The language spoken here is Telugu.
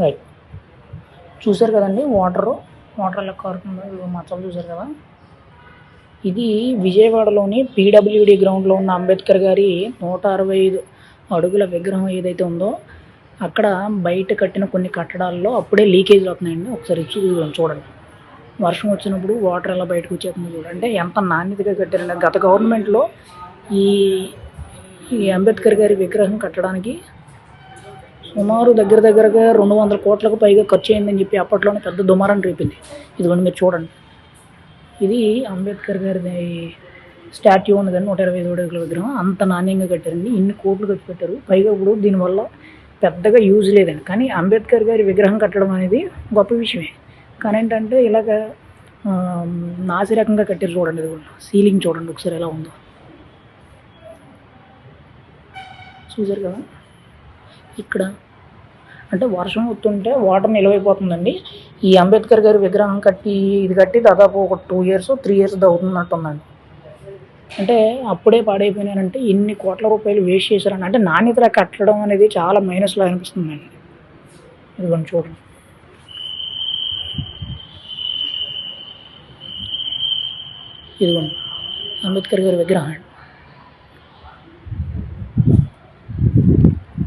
రైట్ చూశారు కదండి వాటరు వాటర్ ఎలా కారుతుందో మచ్చలు చూశారు కదా? ఇది విజయవాడలోని పీడబ్ల్యూడి గ్రౌండ్లో ఉన్న అంబేద్కర్ గారి నూట అరవై ఐదు అడుగుల విగ్రహం ఏదైతే ఉందో అక్కడ బయట కట్టిన కొన్ని కట్టడాల్లో అప్పుడే లీకేజ్లు అవుతున్నాయండి ఒకసారి చూడండి చూడండి. వర్షం వచ్చినప్పుడు వాటర్ ఎలా బయటకు వచ్చేస్తుంది చూడండి. అంటే ఎంత నాణ్యతగా కట్టారండి. గత గవర్నమెంట్లో ఈ ఈ అంబేద్కర్ గారి విగ్రహం కట్టడానికి సుమారు దగ్గర దగ్గరగా రెండు వందల కోట్లకు పైగా ఖర్చు అయిందని చెప్పి అప్పట్లోనే పెద్ద దుమారం రేపింది. ఇదిగోండి మీరు చూడండి. ఇది అంబేద్కర్ గారిది స్టాట్యూ ఉంది కానీ నూట ఇరవై ఐదు అడుగుల విగ్రహం. అంత నాణ్యంగా కట్టారండి. ఇన్ని కోట్లు ఖర్చు పెట్టారు. పైగా ఇప్పుడు దీనివల్ల పెద్దగా యూజ్ లేదండి. కానీ అంబేద్కర్ గారి విగ్రహం కట్టడం అనేది గొప్ప విషయమే. కానీ ఏంటంటే ఇలాగ నాసిరకంగా నాసి రకంగా కట్టారు చూడండి ఇది సీలింగ్ చూడండి ఒకసారి ఎలా ఉందో. చూసారు కదా? ఇక్కడ. అంటే వర్షం వస్తుంటే వాటర్ నిలవైపోతుందండి. ఈ అంబేద్కర్ గారి విగ్రహం కట్టి ఇది కట్టి దాదాపు ఒక టూ ఇయర్స్ త్రీ ఇయర్స్ అవుతున్నట్టుందండి. అంటే అప్పుడే పాడైపోయినానంటే ఇన్ని కోట్ల రూపాయలు వేస్ట్ చేశారని. అంటే నాణ్యత కట్టడం అనేది చాలా మైనస్లో అనిపిస్తుందండి. ఇదిగోండి చూడండి. ఇదిగోండి. అంబేద్కర్ గారి విగ్రహం. అండి